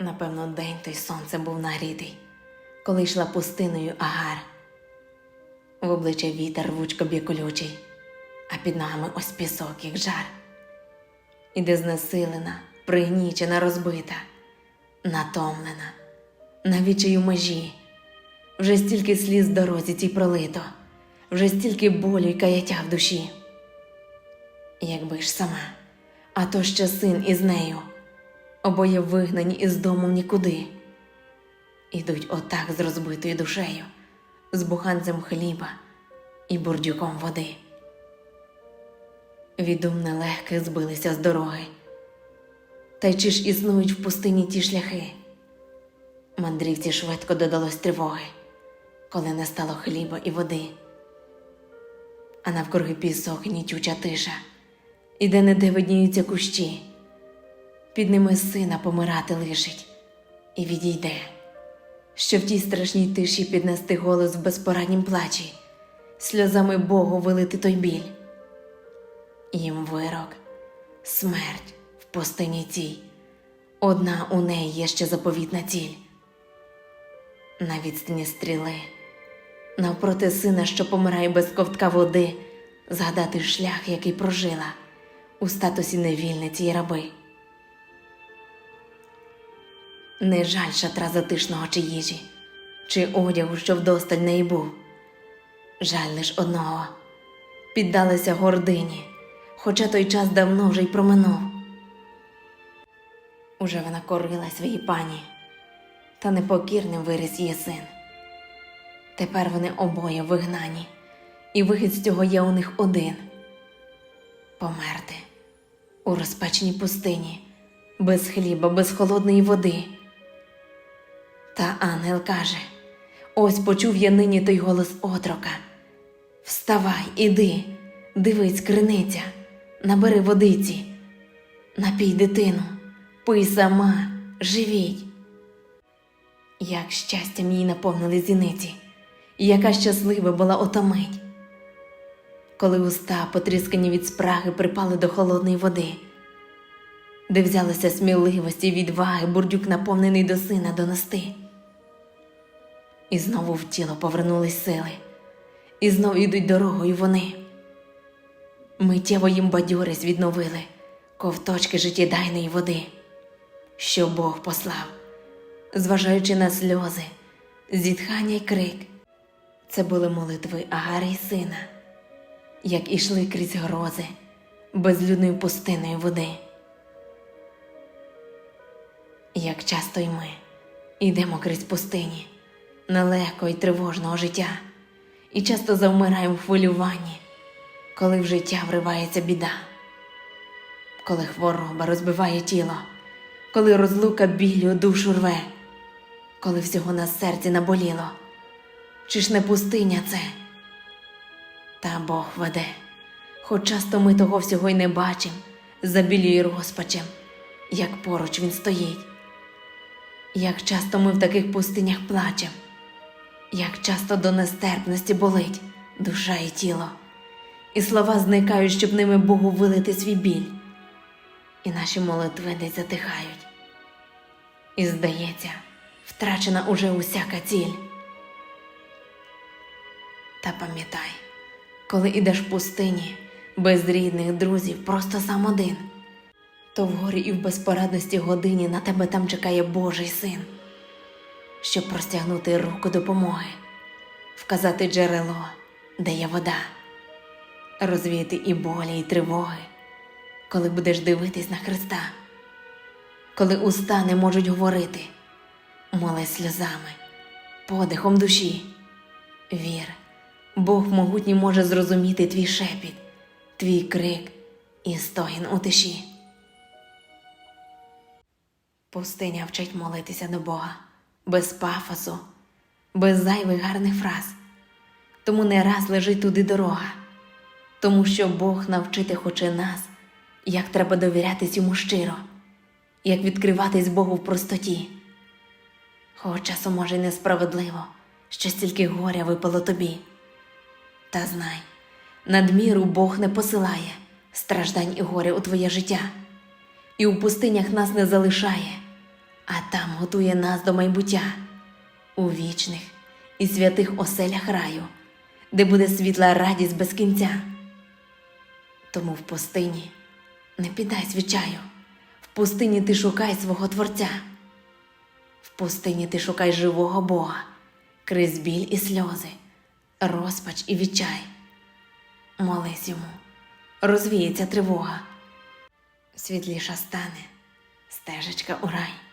Напевно, день той сонцем був нагрітий, коли йшла пустиною агар. В обличчя вітер рвучко б'є а під ногами ось пісок, як жар. Іде знесилена, пригнічена, розбита, натомлена, на відчаю межі. Вже стільки сліз дорозі цій пролито, вже стільки болю й каяття в душі. Якби ж сама, а то ще син із нею, обоє вигнані із дому нікуди. Ідуть отак з розбитою душею, з буханцем хліба і бурдюком води. Від дум збилися з дороги. Та й чи ж існують в пустині ті шляхи? Мандрівці швидко додалось тривоги, коли не стало хліба і води. А навкруги пісок нітюча тиша, і де не видніються кущі. Під ними сина помирати лишить. І відійде, що в тій страшній тиші піднести голос в безпораднім плачі, сльозами Богу вилити той біль. Їм вирок, смерть в пустині цій, одна у неї є ще заповітна ціль. На відстані стріли, навпроти сина, що помирає без ковтка води, згадати шлях, який прожила. У статусі невільниці й раби. Не жаль шатра затишного чи їжі, чи одягу, що вдосталь неї був. Жаль лиш одного піддалася гордині, хоча той час давно вже й проминув. Уже вона корила своїй пані, та непокірним виріс її син. Тепер вони обоє вигнані, і вихід з цього є у них один померти у розпеченій пустині, без хліба, без холодної води. Та ангел каже: ось почув я нині той голос отрока. Вставай, іди, дивись, криниця, набери водиці, напій дитину, пий сама, живіть. Як щастям їй наповнили зіниці, яка щаслива була ота мить, коли уста, потріскані від спраги, припали до холодної води, де взялося сміливості відваги, бурдюк наповнений до сина донести. І знову в тіло повернулись сили, і знову йдуть дорогою вони. Миттєво їм бадьорість відновили ковточки життєдайної води, що Бог послав, зважаючи на сльози, зітхання й крик. Це були молитви Агарі й сина, як ішли крізь грози безлюдною пустиною води. Як часто й ми йдемо крізь пустині нелегкого й тривожного життя, і часто завмираємо в хвилюванні, коли в життя вривається біда, коли хвороба розбиває тіло, коли розлука білю душу рве, коли всього на серці наболіло, чи ж не пустиня це? Та Бог веде, хоч часто ми того всього й не бачим, за білію розпачем, як поруч він стоїть. Як часто ми в таких пустинях плачем, як часто до нестерпності болить душа і тіло, і слова зникають, щоб ними Богу вилити свій біль, і наші молитви десь затихають. І здається, втрачена уже усяка ціль. Та пам'ятай, коли ідеш в пустині без рідних друзів, просто сам один, то в горі і в безпорадності годині на тебе там чекає Божий син, щоб простягнути руку допомоги, вказати джерело, де є вода, розвіяти і болі, і тривоги, коли будеш дивитись на Христа, коли уста не можуть говорити, молись сльозами, подихом душі, вір. Бог могутній може зрозуміти твій шепіт, твій крик і стогін у тиші. Пустиня вчить молитися до Бога без пафосу, без зайвих гарних фраз. Тому не раз лежить туди дорога, тому що Бог навчити хоче нас, як треба довірятись йому щиро, як відкриватись Богу в простоті. Хоч часом може й несправедливо, що стільки горя випало тобі. Та знай, надміру Бог не посилає страждань і горя у твоє життя, і у пустинях нас не залишає, а там готує нас до майбуття у вічних і святих оселях раю, де буде світла радість без кінця. Тому в пустині не піддай звичаю, в пустині ти шукай свого Творця, в пустині ти шукай живого Бога, крізь біль і сльози, розпач і відчай. Молись йому, розвіється тривога, світліша стане стежечка у рай.